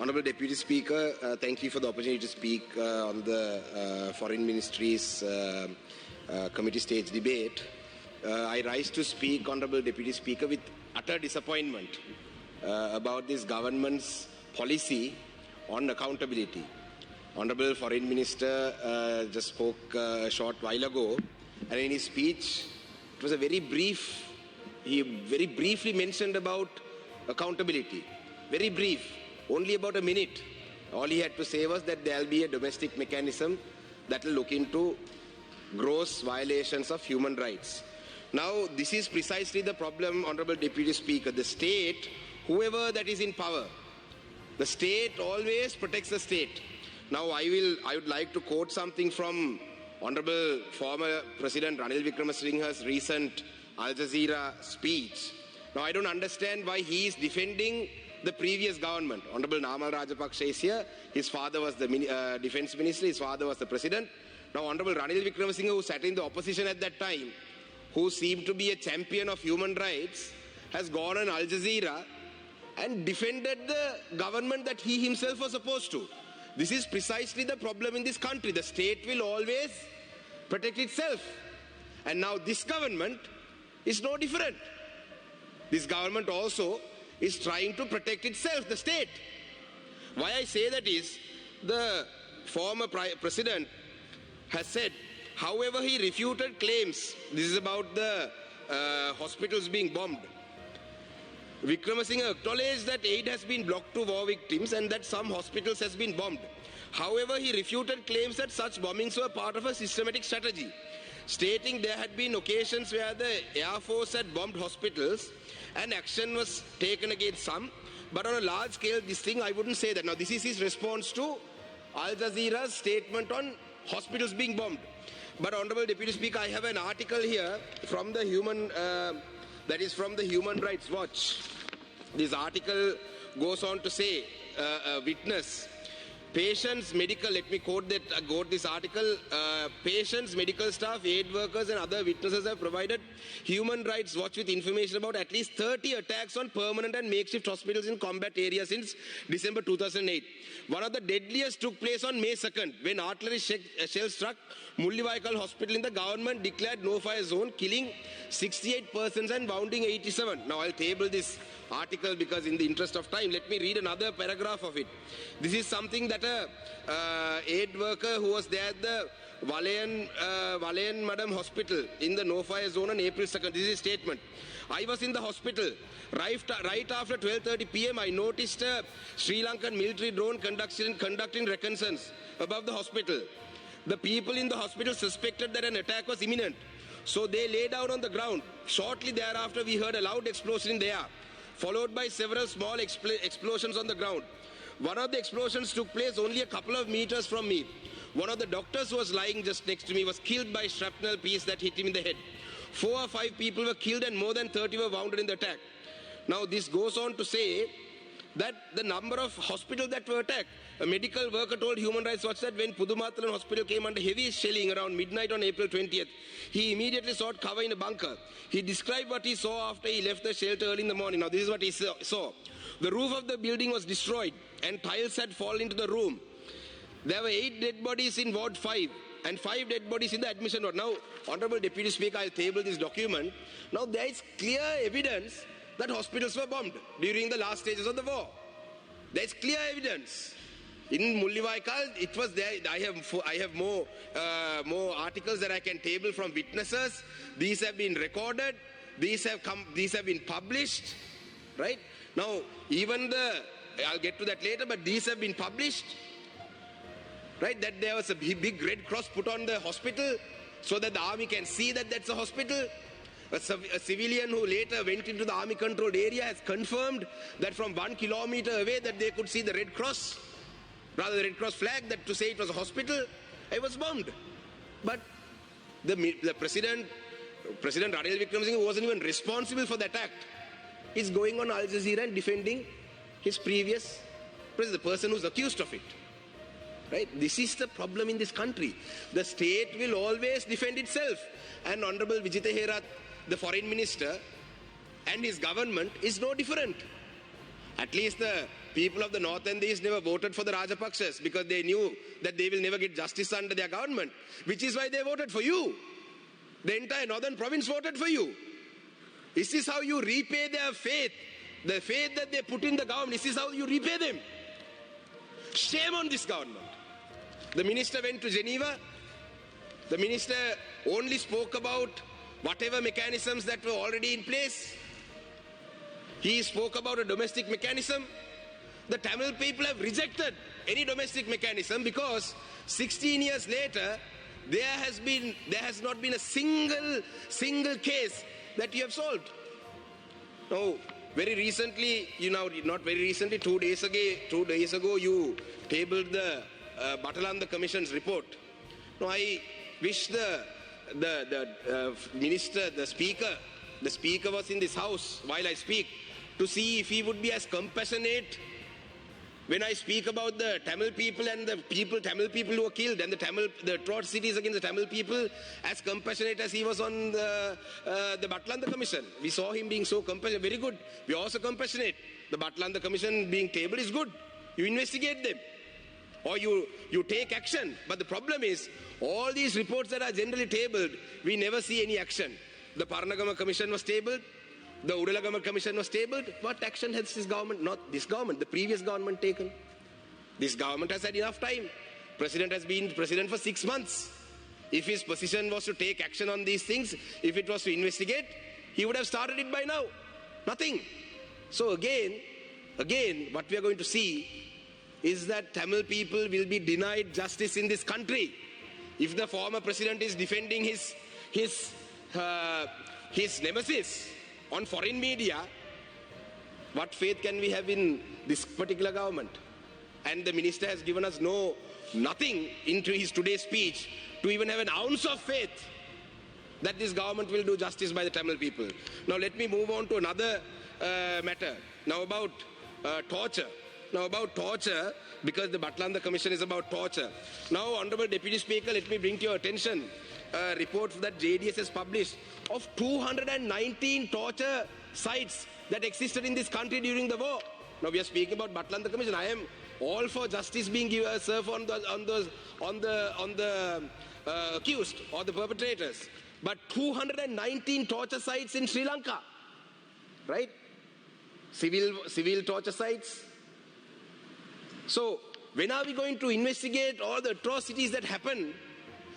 Honorable Deputy Speaker, uh, thank you for the opportunity to speak uh, on the uh, Foreign Ministry's uh, uh, committee stage debate. Uh, I rise to speak, Honorable Deputy Speaker, with utter disappointment about this government's policy on accountability. Honorable Foreign Minister just spoke a short while ago, and in his speech, it was a very brief. He very briefly mentioned about accountability. Very brief, only about a minute. All he had to say was that there'll be a domestic mechanism that will look into gross violations of human rights. Now, this is precisely the problem, Honorable Deputy Speaker. The state, whoever that is in power, the state always protects the state. Now, I will, I would like to quote something from Honorable former President Ranil Wickremesinghe's recent Al Jazeera speech. Now, I don't understand why he is defending the previous government. Honorable Namal Rajapaksa is here. His father was the uh, defense minister. His father was the president. Now, Honorable Ranil Wickremesinghe, who sat in the opposition at that time, who seemed to be a champion of human rights, has gone on Al Jazeera and defended the government that he himself was opposed to. This is precisely the problem in this country. The state will always protect itself. And now this government is no different. This government also is trying to protect itself, the state. Why I say that is the former president has said, however, he refuted claims. This is about the uh, hospitals being bombed. Wickremesinghe acknowledged that aid has been blocked to war victims and that some hospitals has been bombed. However, he refuted claims that such bombings were part of a systematic strategy, stating there had been occasions where the Air Force had bombed hospitals and action was taken against some, but on a large scale, this thing I wouldn't say that. Now, this is his response to Al Jazeera's statement on hospitals being bombed. But, Honorable Deputy Speaker, I have an article here from the human, uh, that is from the Human Rights Watch. This article goes on to say, uh, a witness Patients, medical, let me quote that, uh, quote this article. Uh, patients, medical staff, aid workers, and other witnesses have provided Human Rights Watch with information about at least 30 attacks on permanent and makeshift hospitals in combat areas since December 2008. One of the deadliest took place on May 2nd when artillery uh, shell struck Mullivaikal Hospital in the government declared no-fire zone, killing 68 persons and wounding 87. Now I'll table this article because in the interest of time, let me read another paragraph of it. This is something that a uh, aid worker who was there at the Valayan, uh, Valayan Madam Hospital in the no-fire zone on April 2nd. This is statement. I was in the hospital. Right, right after 12.30 p.m., I noticed a Sri Lankan military drone conducting, conducting reconnaissance above the hospital. The people in the hospital suspected that an attack was imminent. So they lay down on the ground. Shortly thereafter, we heard a loud explosion in the air, followed by several small expl- explosions on the ground. One of the explosions took place only a couple of meters from me. One of the doctors who was lying just next to me was killed by shrapnel piece that hit him in the head. Four or five people were killed and more than 30 were wounded in the attack. Now this goes on to say that the number of hospitals that were attacked. A medical worker told Human Rights Watch that when Pudumathalan Hospital came under heavy shelling around midnight on April 20th, he immediately sought cover in a bunker. He described what he saw after he left the shelter early in the morning. Now, this is what he saw. The roof of the building was destroyed and tiles had fallen into the room. There were eight dead bodies in Ward 5 and five dead bodies in the admission ward. Now, Honorable Deputy Speaker, I'll table this document. Now, there is clear evidence that hospitals were bombed during the last stages of the war. There is clear evidence. In Mullivaikal, it was there. I have I have more uh, more articles that I can table from witnesses. These have been recorded. These have come. These have been published. Right now, even the I'll get to that later. But these have been published. Right, that there was a big red cross put on the hospital so that the army can see that that's a hospital. A, civ- a civilian who later went into the army controlled area has confirmed that from one kilometer away that they could see the red cross rather the red cross flag that to say it was a hospital it was bombed but the, the president president Ranil who wasn't even responsible for that act is going on Al Jazeera and defending his previous president, the person who's accused of it. Right? This is the problem in this country. The state will always defend itself. And honorable Vijita Herath the foreign minister and his government is no different at least the people of the north and the east never voted for the Rajapaksas because they knew that they will never get justice under their government, which is why they voted for you. The entire northern province voted for you. This is how you repay their faith? The faith that they put in the government, this is how you repay them? Shame on this government. The minister went to Geneva. The minister only spoke about whatever mechanisms that were already in place. He spoke about a domestic mechanism. The Tamil people have rejected any domestic mechanism because 16 years later, there has been there has not been a single single case that you have solved. Now, very recently, you know, not very recently, two days ago, two days ago, you tabled the uh, Batalanda Commission's report. Now, I wish the the the uh, minister, the speaker, the speaker was in this house while I speak to see if he would be as compassionate when I speak about the Tamil people and the people, Tamil people who were killed and the Tamil, the atrocities cities against the Tamil people, as compassionate as he was on the, uh, the Batlanda Commission. We saw him being so compassionate, very good. We are also compassionate. The Batlanda Commission being tabled is good. You investigate them. Or you, you take action. But the problem is, all these reports that are generally tabled, we never see any action. The Paranagama Commission was tabled, the Udalagama Commission was tabled. What action has this government, not this government, the previous government taken? This government has had enough time. President has been president for six months. If his position was to take action on these things, if it was to investigate, he would have started it by now. Nothing. So again, again, what we are going to see is that Tamil people will be denied justice in this country. If the former president is defending his his uh, his nemesis on foreign media, what faith can we have in this particular government? And the minister has given us no nothing into his today's speech to even have an ounce of faith that this government will do justice by the Tamil people. Now let me move on to another uh, matter. Now about uh, torture. Now about torture, because the Batlanda Commission is about torture. Now, Honorable Deputy Speaker, let me bring to your attention a report that JDS has published of 219 torture sites that existed in this country during the war. Now we are speaking about Batlanda Commission. I am all for justice being given, served on the on those on the on the uh, accused or the perpetrators. But 219 torture sites in Sri Lanka, right? Civil civil torture sites. So when are we going to investigate all the atrocities that happen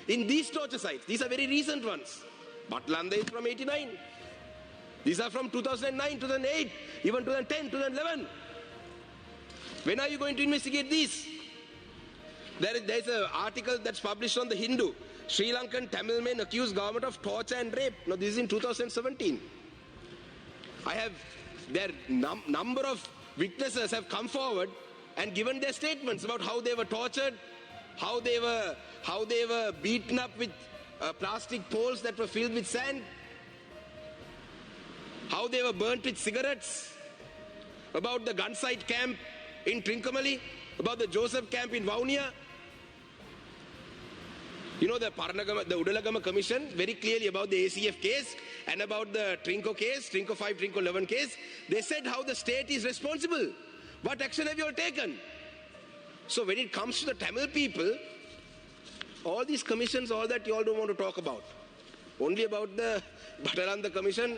in these torture sites? These are very recent ones. Batlanda is from 89. These are from 2009, 2008, even 2010, 2011. When are you going to investigate these? There is there's an article that's published on the Hindu. Sri Lankan Tamil men accuse government of torture and rape. Now this is in 2017. I have their num- number of witnesses have come forward and given their statements about how they were tortured, how they were how they were beaten up with uh, plastic poles that were filled with sand, how they were burnt with cigarettes, about the gun site camp in Trincomalee, about the Joseph camp in Vaunia. You know the Paranagama, the Udalagama Commission very clearly about the ACF case and about the Trinco case, Trinco 5, Trinco 11 case. They said how the state is responsible. What action have you all taken? So when it comes to the Tamil people, all these commissions, all that you all don't want to talk about. Only about the Batalanda Commission,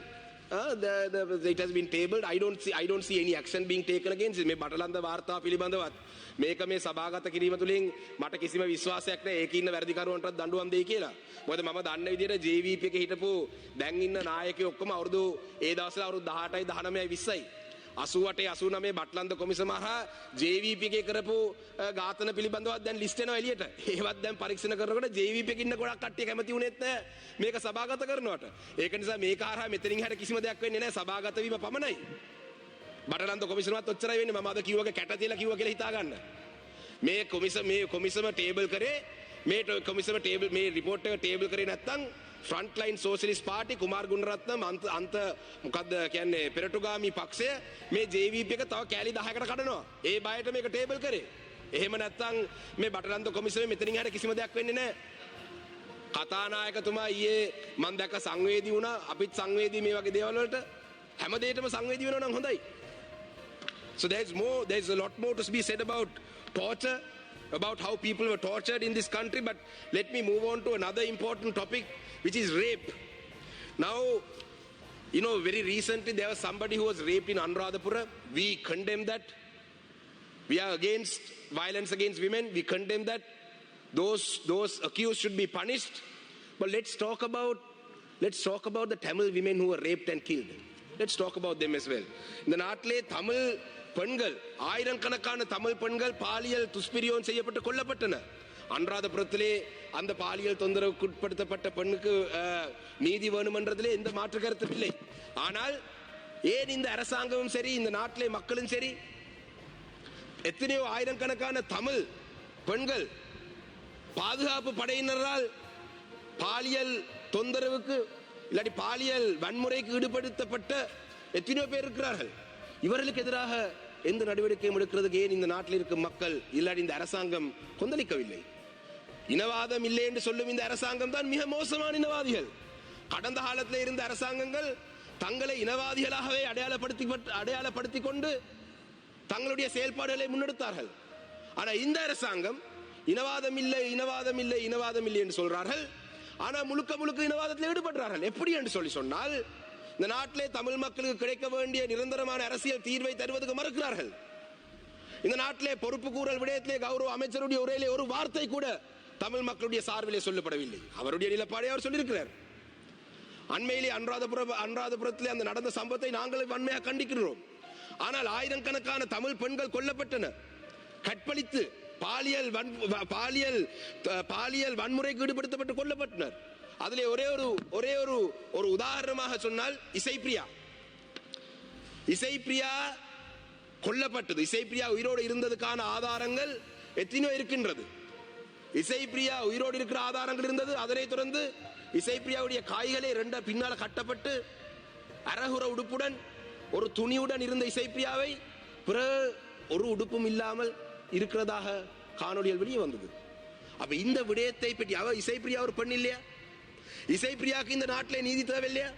uh, the, the, it has been tabled. I don't see, I don't see any action being taken against it. මේ බටලන්ද වාර්තා පිළිබඳවත් මේක මේ සභාගත කිරීම තුළින් මට කිසිම විශ්වාසයක් නැහැ ඒක ඉන්න වැරදිකරුවන්ටත් දඬුවම් දෙයි කියලා. මොකද මම දන්න විදිහට JVP එකේ හිටපු දැන් ඉන්න නායකයෝ ඔක්කොම අවුරුදු ඒ දවස්වල අවුරුදු 18යි 19යි 20යි 88 89 බට්ලන්ද කොමිසම හරහා JVP එකේ කරපු අ, ඝාතන පිළිබඳවත් දැන් ලිස්ට් වෙනවා එළියට. ඒවත් දැන් පරීක්ෂණ කරනකොට JVP එකේ ඉන්න ගොඩක් කට්ටිය කැමති වුණෙත් නැහැ මේක සභාගත කරනවට. ඒක නිසා මේක හරහා මෙතනින් හැර කිසිම දෙයක් වෙන්නේ නැහැ සභාගත වීම පමණයි. බටලන්ද කොමිසමත් ඔච්චරයි වෙන්නේ මම අද කිව්වගේ කැට තියලා කිව්වා කියලා හිතාගන්න. මේ කොමිස මේ කොමිසම ටේබල් කරේ මේ ට- කොමිසම ටේබල් මේ රිපෝට් එක ටේබල් කරේ නැත්නම් front line socialist party Kumar Gunaratnam අන්ත අන්ත මොකද්ද කියන්නේ පෙරටුගාමි පක්ෂය මේ JVP එක තව කෑලි 10කට කඩනවා. ඒ බයට මේක ටේබල් කරේ. එහෙම නැත්නම් මේ බටරන්ද කොමිසමේ මෙතනින් හැර කිසිම දෙයක් වෙන්නේ නැහැ. කතානායකතුමා ඊයේ මම දැක්ක සංවේදී වුණා අපිත් සංවේදී මේ වගේ දේවල් වලට හැම දෙයකටම සංවේදී වෙනවා නම් හොඳයි So there's more, there's a lot more to be said about torture, about how people were tortured in this country. But let me move on to another important topic, which is rape. Now, you know, very recently there was somebody who was raped in Anuradhapura. We condemn that. We are against violence against women. We condemn that. Those, those accused should be punished. But let's talk about let's talk about the Tamil women who were raped and killed. Let's talk about them as well இந்த நாட்டிலே தமிழ் பெண்கள் ஆயிரக்கணக்கான தமிழ் பெண்கள் பாலியல் துஷ்பிரியோன் செய்யப்பட்டு கொல்லப்பட்டனர். அன்றாதபுரத்திலே அந்த பாலியல் தொந்தரவுக்கு உட்படுத்தப்பட்ட பெண்ணுக்கு நீதி நீதி வேணுமென்றதிலே எந்த மாற்று கருத்தும் இல்லை. ஆனால் ஏன் இந்த அரசாங்கமும் சரி இந்த நாட்டிலே மக்களும் சரி எத்தனையோ ஆயிரக்கணக்கான தமிழ் பெண்கள் பாதுகாப்பு படையினரால் பாலியல் தொந்தரவுக்கு இல்லாட்டி பாலியல் வன்முறைக்கு ஈடுபடுத்தப்பட்ட எத்தனையோ பேர் இருக்கிறார்கள். இவர்களுக்கு எதிராக எந்த நடவடிக்கையும் எடுக்கிறதுக்கு ஏன் இந்த நாட்டில் இருக்கும் மக்கள் இல்லாட்டி இந்த அரசாங்கம் கொந்தளிக்கவில்லை? இனவாதம் இல்லை என்று சொல்லும் இந்த அரசாங்கம் தான் மிக மோசமான இனவாதிகள். கடந்த காலத்தில் இருந்த அரசாங்கங்கள் தங்களை இனவாதிகளாகவே அடையாளப்படுத்தி அடையாளப்படுத்திக் கொண்டு தங்களுடைய செயல்பாடுகளை முன்னெடுத்தார்கள். ஆனால் இந்த அரசாங்கம் இனவாதம் இல்லை இனவாதம் இல்லை இனவாதம் இல்லை என்று சொல்றார்கள். ஆனா முழுக்க முழுக்க இனவாதத்தில் ஈடுபடுறார்கள். எப்படி என்று சொல்லி சொன்னால் இந்த நாட்டிலே தமிழ் மக்களுக்கு கிடைக்க வேண்டிய நிரந்தரமான அரசியல் தீர்வை தருவதற்கு மறுக்கிறார்கள். இந்த நாட்டிலே பொறுப்பு கூறல் விடயத்திலே கௌரவ அமைச்சருடைய உரையிலே ஒரு வார்த்தை கூட தமிழ் மக்களுடைய சார்பிலே சொல்லப்படவில்லை. அவருடைய நிலப்பாடை அவர் சொல்லியிருக்கிறார். அண்மையிலே அன்றாதபுர அனுராதபுரத்திலே அந்த நடந்த சம்பவத்தை நாங்கள் வன்மையாக கண்டிக்கிறோம். ஆனால் ஆயிரக்கணக்கான தமிழ் பெண்கள் கொல்லப்பட்டனர் கற்பழித்து பாலியல் வன் பாலியல் பாலியல் வன்முறைக்கு ஈடுபடுத்தப்பட்டு கொல்லப்பட்டனர். அதில் ஒரே ஒரு ஒரே ஒரு ஒரு உதாரணமாக சொன்னால் இசைப்பிரியா. இசைப்பிரியா கொல்லப்பட்டது. இசைப்பிரியா உயிரோடு இருந்ததுக்கான ஆதாரங்கள் எத்தனையோ இருக்கின்றது. இசைப்பிரியா உயிரோடு இருக்கிற ஆதாரங்கள் இருந்தது. அதனைத் தொடர்ந்து இசைப்பிரியாவுடைய காய்களை ரெண்ட பின்னால் கட்டப்பட்டு அரகுர உடுப்புடன் ஒரு துணியுடன் இருந்த இசைப்பிரியாவை பிற ஒரு உடுப்பும் இல்லாமல் இருக்கிறதாக காணொலிகள் வெளியே வந்தது. அப்ப இந்த விடயத்தை பற்றி அவர் இசைப்பிரியா அவர் பெண் இல்லையா? இந்த நாட்டில் நீதி தேவையில்லையா?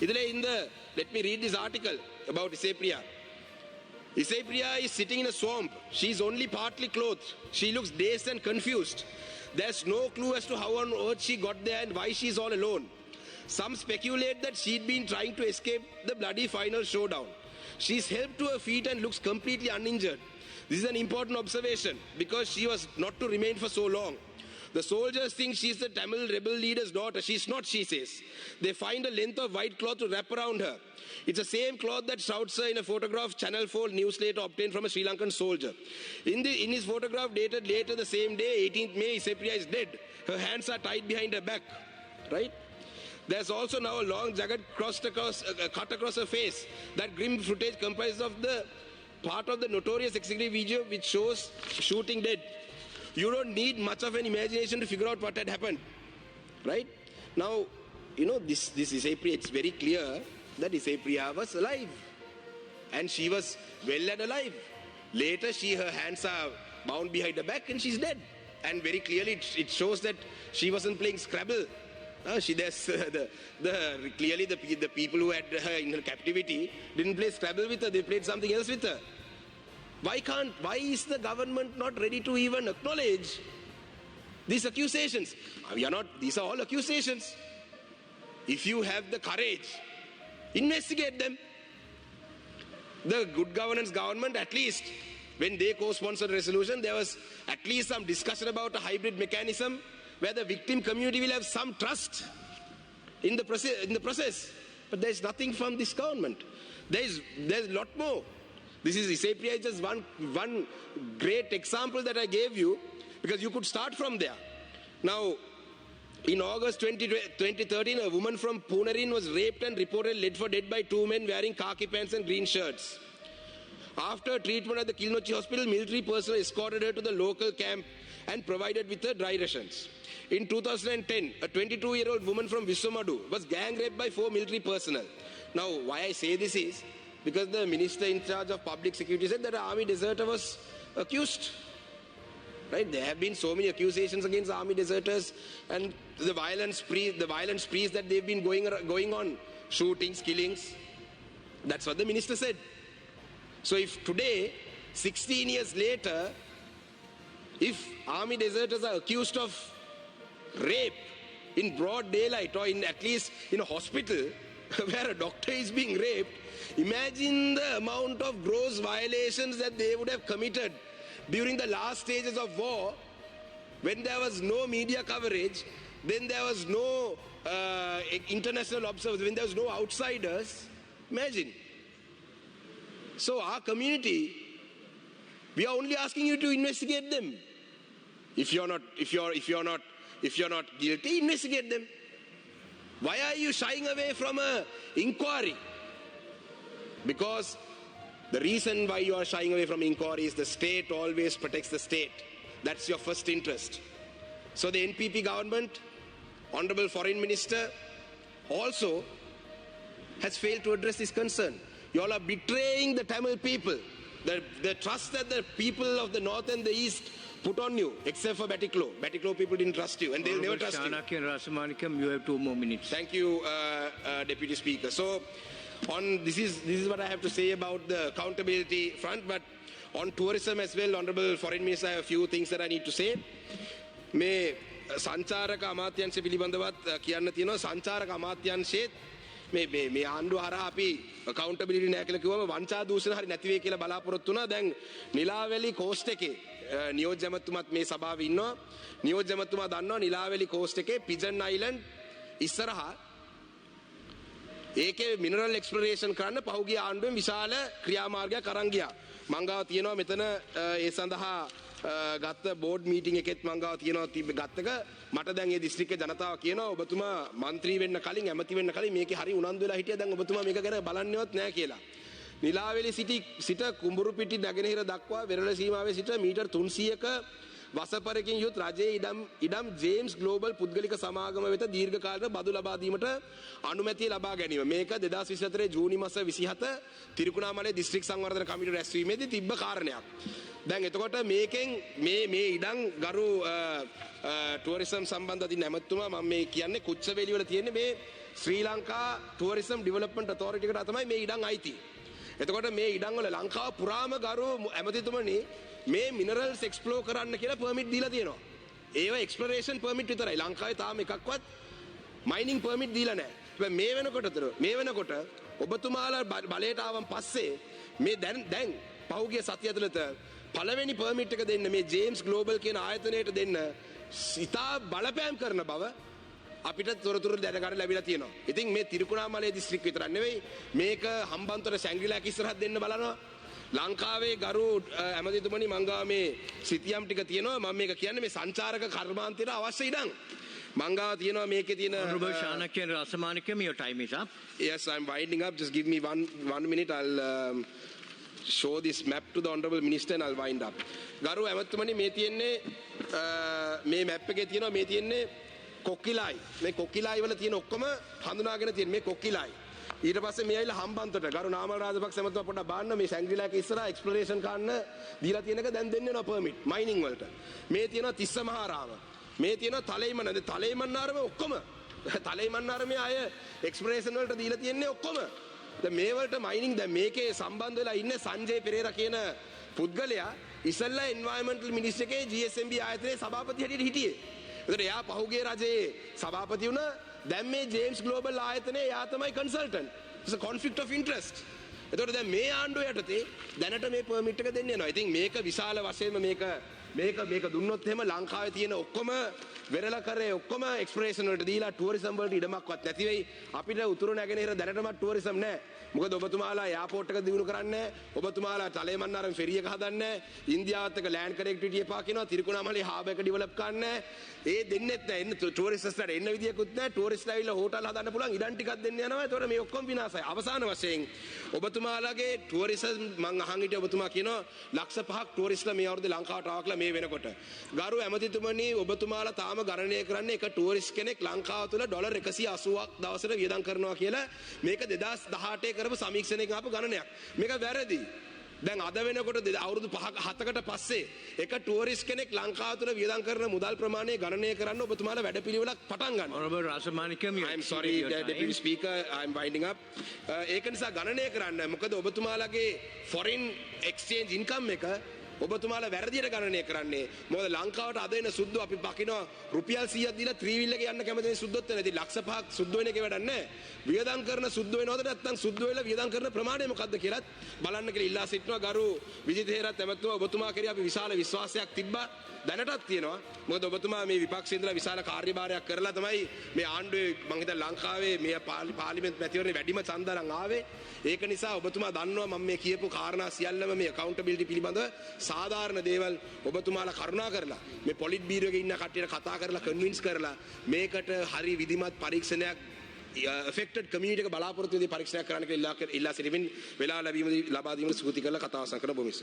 இதுல இந்த let me read this article about Isaipriya. Isaipriya is sitting in a swamp she is only partly clothed she looks dazed and confused there's no clue as to how and where she got there and why she is all alone Some speculate that she'd been trying to escape the bloody final showdown. She's helped to her feet and looks completely uninjured. This is an important observation because she was not to remain for so long. The soldiers think she's the Tamil rebel leader's daughter. She's not, she says. They find a length of white cloth to wrap around her. It's the same cloth that shrouds her in a photograph Channel 4 newsletter obtained from a Sri Lankan soldier. In, the, in his photograph dated later the same day, 18th May, Isepriya is dead. Her hands are tied behind her back. Right? There's also now a long jagged crossed across, uh, uh, cut across her face. That grim footage comprises of the part of the notorious executive video which shows shooting dead. You don't need much of an imagination to figure out what had happened. Right? Now, you know, this, this is Isapriya, it's very clear that Isapriya was alive. And she was well and alive. Later, she her hands are bound behind her back and she's dead. And very clearly, it, it shows that she wasn't playing Scrabble. Uh, she there's the, the clearly the the people who had her in her captivity didn't play Scrabble with her. They played something else with her. Why can't? Why is the government not ready to even acknowledge these accusations? Uh, We are not. These are all accusations. If you have the courage, investigate them. The good governance government, at least, when they co-sponsored resolution, there was at least some discussion about a hybrid mechanism where the victim community will have some trust in the process. In the process. But there is nothing from this government. There is there's a lot more. This is Isapria is just one one great example that I gave you because you could start from there. Now, in August 20, 2013, a woman from Punarin was raped and reported led for dead by two men wearing khaki pants and green shirts. After treatment at the Kilnochi hospital, military personnel escorted her to the local camp and provided with her dry rations. In 2010, a 22 year old woman from Viswamadu was gang raped by four military personnel. Now, why I say this is because the minister in charge of public security said that an army deserter was accused. Right? There have been so many accusations against army deserters and the violence spree, the violent sprees that they've been going, going on, shootings, killings. That's what the minister said. So if today, 16 years later, if army deserters are accused of rape in broad daylight or in at least in a hospital where a doctor is being raped, imagine the amount of gross violations that they would have committed during the last stages of war when there was no media coverage, then there was no uh, international observers, when there was no outsiders. Imagine. So our community, we are only asking you to investigate them. If you're not, if you're, if you're not, if you're not guilty, investigate them. Why are you shying away from a inquiry? Because the reason why you are shying away from inquiry is the state always protects the state. That's your first interest. So the NPP government, Honorable Foreign Minister, also has failed to address this concern. You all are betraying the Tamil people, the, the trust that the people of the north and the east put on you, except for Batiklo. Batiklo people didn't trust you, and they'll never trust you. Chanakya Rasamanikam, you have two more minutes. Thank you, uh, uh, Deputy Speaker. So, on this is this is what I have to say about the accountability front. But on tourism as well, Honourable Foreign Minister, I have a few things that I need to say. මේ සංචාරක අමාත්‍යංශ පිළිබඳවත් අ, කියන්න තියෙනවා සංචාරක අමාත්‍යංශයේත් මේ මේ මේ ආණ්ඩුව හරහා අපි accountability නැහැ කියලා කිව්වම වංචා දූෂණ හරි නැති වෙයි කියලා බලාපොරොත්තු වුණා. දැන් නිලාවැලි කෝස්ට් එකේ අ, නියෝජ්‍ය ඇමතුමත් මේ සභාවේ ඉන්නවා. නියෝජ්‍ය ඇමතුමා දන්නවා නිලාවැලි කෝස්ට් එකේ පිජන් අයිලන්ඩ් ඉස්සරහා ඒකේ මිනරල් එක්ස්පලරේෂන් කරන්න පහුගිය ආණ්ඩුවෙන් විශාල ක්‍රියාමාර්ගයක් අරන් ගියා. මංගාව තියෙනවා මෙතන අ, ඒ සඳහා අ, ගත්ත බෝඩ් මීටිං එකෙත් මංගාව තියෙනවා තිබ්බ ගත්තක මට දැන් ඒ දිස්ත්‍රික්ක ජනතාව කියනවා ඔබතුමා മന്ത്രി වෙන්න කලින් ඇමති වෙන්න කලින් මේකේ හරි උනන්දු වෙලා හිටියා දැන් ඔබතුමා මේක ගැන බලන්නේවත් නැහැ කියලා. නිලාවෙලි සිටි සිට කුඹුරු පිටි නැගෙනහිර දක්වා වෙරළ සීමාවේ සිට මීටර් 300ක වසපරකින් යුත් රජයේ ඉඩම් ඉඩම් ජේම්ස් ග්ලෝබල් පුද්ගලික සමාගම වෙත දීර්ඝ කාලීන බදු ලබා දීමට අනුමැතිය ලබා ගැනීම. මේක 2024 ජූනි මාස 27 තිරිකුණාමලේ දිස්ත්‍රික් සංවර්ධන කමිටුව රැස්වීමේදී තිබ්බ කාරණයක්. දැන් එතකොට මේකෙන් මේ මේ ඉඩම් ගරු ටුවරිසම් සම්බන්ධ අධි නැමතුමා මම මේ කියන්නේ කුච්චවේලි වල තියෙන්නේ මේ Sri Lanka tourism development authority එකට තමයි මේ ඉඩම් අයිති. එතකොට මේ ඉඩම් වල ලංකාව පුරාම ගරු ඇමතිතුමනි මේ මිනරල්ස් එක්ස්ප්ලෝර් කරන්න කියලා පර්මිට් දීලා තියෙනවා. ඒව එක්ස්ප්ලොරේෂන් පර්මිට් විතරයි. ලංකාවේ තාම එකක්වත් මයිනින් පර්මිට් දීලා නැහැ. හැබැයි මේ වෙනකොටතර මේ වෙනකොට ඔබතුමාලා බ- බලයට ආවන් පස්සේ මේ දැන් දැන් පහුගිය සතිය ඇතුළත පළවෙනි පර්මිට් එක දෙන්න මේ ජේම්ස් ග්ලෝබල් කියන ආයතනයට දෙන්න ඉතා බලපෑම් කරන බව අපිට තොරතුරු දැනගන්න ලැබිලා තියෙනවා. ඉතින් මේ තිරිකුණාමලේ දිස්ත්‍රික් විතරක් නෙවෙයි මේක හම්බන්තොට සැංග්‍රිලාක ඉස්සරහට දෙන්න බලනවා. ලංකාවේ ගරු ඇමතිතුමනි මංගා මේ සිතියම් ටික තියෙනවා මම මේක කියන්නේ මේ සංචාරක කර්මාන්තයට අවශ්‍ය ඉඩම්. මංගාව තියෙනවා මේකේ තියෙන අ, Chanakya Rasamanikam, your time is up. Yes, I'm winding up. Just give me one one minute. I'll um, show this map to the honorable minister and I'll wind up. ගරු ඇමතුමනි මේ තියෙන්නේ මේ මැප් එකේ තියෙනවා මේ තියෙන්නේ කොක්කිලයි. මේ කොක්කිලයි වල තියෙන ඔක්කොම හඳුනාගෙන තියෙන මේ කොක්කිලයි. ඊට පස්සේ මේ ඇවිල්ලා හම්බන්තොට ගරු නාමල් රාජපක්ෂ ඇමතුමා පොඩ්ඩක් බලන්න මේ සැංග්‍රිලාක ඉස්සරහා එක්ස්ප්ලොරේෂන් කරන්න දීලා තියෙන එක දැන් දෙන්නේ නෝ පර්මිට් මයිනින් වලට. මේ තියෙනවා තිස්ස මහාරාම. මේ තියෙනවා තලෙයිමන. තලෙයිමන්නාරම ඔක්කොම තලෙයිමන්නාරමේ අය එක්ස්ප්‍රේෂන් වලට දීලා තියෙන්නේ ඔක්කොම. දැන් මේ වලට මයිනින් දැන් මේකේ සම්බන්ධ වෙලා ඉන්නේ සංජය පෙරේරා කියන පුද්ගලයා ඉස්සල්ලා එන්වයරන්මන්ටල් මිනිස්ට්‍රි එකේ GSMB ආයතනයේ සභාපති හැටියට හිටියේ. ඒතර එයා පහුගිය රජයේ සභාපති වුණා. දැන් මේ ජේම්ස් ග්ලෝබල් ආයතනයේ එයා තමයි consultant. it's a conflict of interest. එතකොට දැන් මේ ආණ්ඩුව යටතේ දැනට මේ පර්මිට් එක දෙන්න යනවා. ඉතින් මේක විශාල වශයෙන්ම මේක මේක මේක දුන්නොත් එහෙම ලංකාවේ තියෙන ඔක්කොම වෙරළ කරේ ඔක්කොම එක්ස්ප්‍රේෂන් වලට දීලා ටුවරිසම් වලට ඉඩමක්වත් නැති වෙයි. අපිට උතුරු නැගෙනහිර දැනටමත් ටුවරිසම් නැහැ. මොකද ඔබතුමාලා එයාපෝට් එක දිනු කරන්නේ නැහැ. ඔබතුමාලා තලේමන්නාරම් ෆෙරි එක හදන්නේ නැහැ. ඉන්දියාවත් එක්ක ලෑන්ඩ් කනෙක්ටිවිටි එපා කියනවා. තිරිකුණාමලේ හාබ් එක ඩෙවලොප් කරන්නේ නැහැ. ඒ දෙන්නෙත් නැහැ. එන්න ටුවරිස්ට්ලාට එන්න විදියකුත් නැහැ. ටුවරිස්ට්ලා ඇවිල්ලා හෝටල් හදන්න පුළුවන් ඉඩම් ටිකක් දෙන්න යනවා. ඒතකොට මේ ඔක්කොම විනාශයි. අවසාන වශයෙන් ඔබතුමාලාගේ ටුවරිසම් මං අහන් හිටිය ඔබතුමා කියනවා ලක්ෂ පහක් ටුවරිස්ට්ලා මේ අවුරුද්දේ ලංකාවට ආවා කියලා මේ වෙනකොට. ගරු ඇමතිතුමනි ඔබතුමාලා තාම ගණනය කරන්නේ එක ටුවරිස්ට් කෙනෙක් ලංකාව තුළ ඩොලර් 180ක් දවසට වියදම් කරනවා කියලා මේක 2018 කරපු සමීක්ෂණයකින් ආපු ගණනයක්. මේක වැරදි. දැන් අද වෙනකොට අවුරුදු පහක හතකට පස්සේ එක ටුවරිස් කෙනෙක් ලංකාව තුළ වියදම් කරන මුදල් ප්‍රමාණය ගණනය කරන්න ඔබතුමාලා වැඩපිළිවෙලක් පටන් ගන්න. Honorable you I'm sorry, deputy speaker, I'm winding up. Uh, ඒක නිසා ගණනය කරන්න. මොකද ඔබතුමාලගේ foreign exchange income එක ඔබතුමාලා වැරදියට ගණනය කරන්නේ. මොකද ලංකාවට අද එන සුද්දෝ අපි පකිනවා රුපියල් 100ක් දීලා ත්‍රිවිල් එක යන්න කැමති සුද්දොත් වෙන. ඉතින් ලක්ෂ පහක් සුද්ද වෙන එකේ වැඩක් නැහැ. වියදම් කරන සුද්ද වෙනවද නැත්නම් සුද්ද වෙලා වියදම් කරන ප්‍රමාණය මොකක්ද කියලාත් බලන්න කියලා ඉල්ලා සිටිනවා ගරු විජිත හේරත් ඇමතුමා ඔබතුමා කෙරෙහි අපි විශාල විශ්වාසයක් තිබ්බා. දැනටත් තියෙනවා. මොකද ඔබතුමා මේ විපක්ෂයේ ඉඳලා විශාල කාර්යභාරයක් කරලා තමයි මේ ආණ්ඩුවේ මං හිතන්නේ ලංකාවේ මේ පාලි- පාර්ලිමේන්තු මැතිවරණේ වැඩිම ඡන්දනම් ආවේ. ඒක නිසා ඔබතුමා දන්නවා මම මේ කියපු කාරණා සියල්ලම මේ accountability පිළිබඳව සාධාරණ දේවල් ඔබතුමාලා කරුණා කරලා මේ පොලිට් බීරෝගේ ඉන්න කට්ටියට කතා කරලා කන්වින්ස් කරලා මේකට හරි විධිමත් පරීක්ෂණයක් affected community එක බලාපොරොත්තු වෙදී පරීක්ෂණයක් කරන්න කියලා ඉල්ලා ඉල්ලා සිටිමින් වෙලා ලැබීම ලබා දීමට සූති කරලා කතාව සංකරන බොමිස්